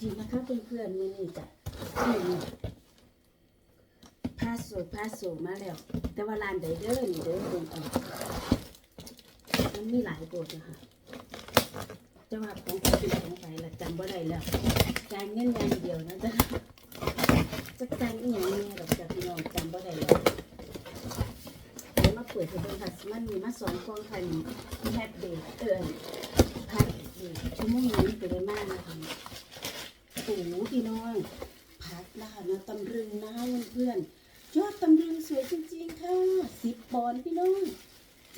จริงนะคะเพื่อนๆมือนี่จ้ะนี่พาสูพาสูมาแล้ว แต่ว่าร้านใดเด้อนี่เด้อเบิ่งเอามันมีหลายโบทนะคะจะว่าของใครเป็นของใครละจำบ่ได้แล้วจายเงินอย่างเดียวนะจ๊ะจะจ่ายอีหยังเนี่ยดอกจะพี่น้องจำบ่ได้แล้วเดี๋ยวมาเปิดให้เบิ่งค่ะมันมีมาสองกล่องค่ะนี่แฮปเดย์เอิ้นพัดดีชั่วโมงนี้ไปได้มากนะคะ โอ้โหพี่น้องพัดนะคะนะตำรึงนะเพื่อนๆยอดตำรึงสวยจริงๆค่ะสิบปอนพี่น้อง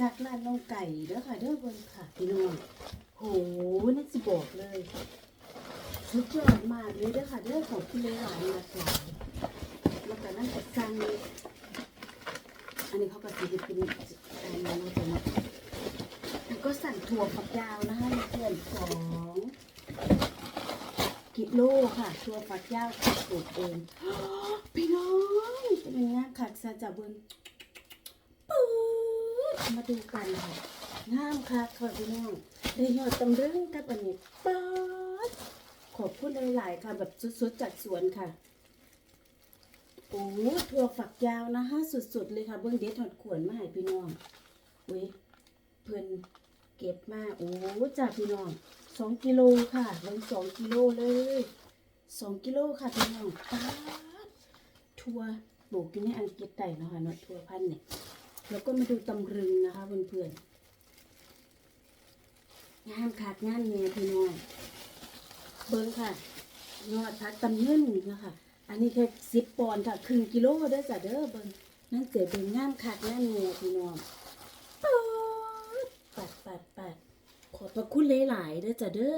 จากร้านน้องไก่เด้อค่ะเด้อบิ่งค่ะพี่น้องโหนั่นสิบอกเลยสุดยอดมากเลยเด้อค่ะเด้อของพี่เลยหลายมากหลายแล้วก็นั่นก็สั่งอันนี้เขาก็สิเป็นอันนี้นะจ๊ะเนาะแล้วก็สั่งถั่วฝักยาวนะคะเพื่อนสอง กิโลค่ะตัวฝักยาวปลูกเองพี่น้องจะเป็นงานขัดซาจะเบิงปื๊ดมาดูกันค่ะงามค่ะค่ะพี่น้องได้ยอดตำลึงกับอันนี้ป๊าดขอบคุณหลายๆค่ะแบบสุดๆจากสวนค่ะโอ้ถั่วฝักยาวนะคะสุดๆเลยค่ะเบิ้องเด็ดหอดขวนมาให้พี่น้องเว้ยเพิ่น เก็บมาโอ้จ้าพี่น้องสองกิโลค่ะลงสองกิโลเลยสองกิโลค่ะพี่น้องป๊าดทัวปลูกอยู่ในอังกฤษได้เนะคะเนาะทัวพันเนี่ยแล้วก็มาดูตำรึงนะคะเพื่อนๆงามขาดงานเนี่ยพี่น้องเบิ้งค่ะยอดพักตำเงินนะคะอันนี้แค่สิบปอนด์ค่ะครึ่งกิโลเด้อจ้ะเด้อเบิ้งนั่นเกิดเบิ้งงามขาดงานเนี่ยพี่น้องป๊าดปัดปัดปัด ขอบ พระคุณหลายๆเด้อจ้ะเด้อ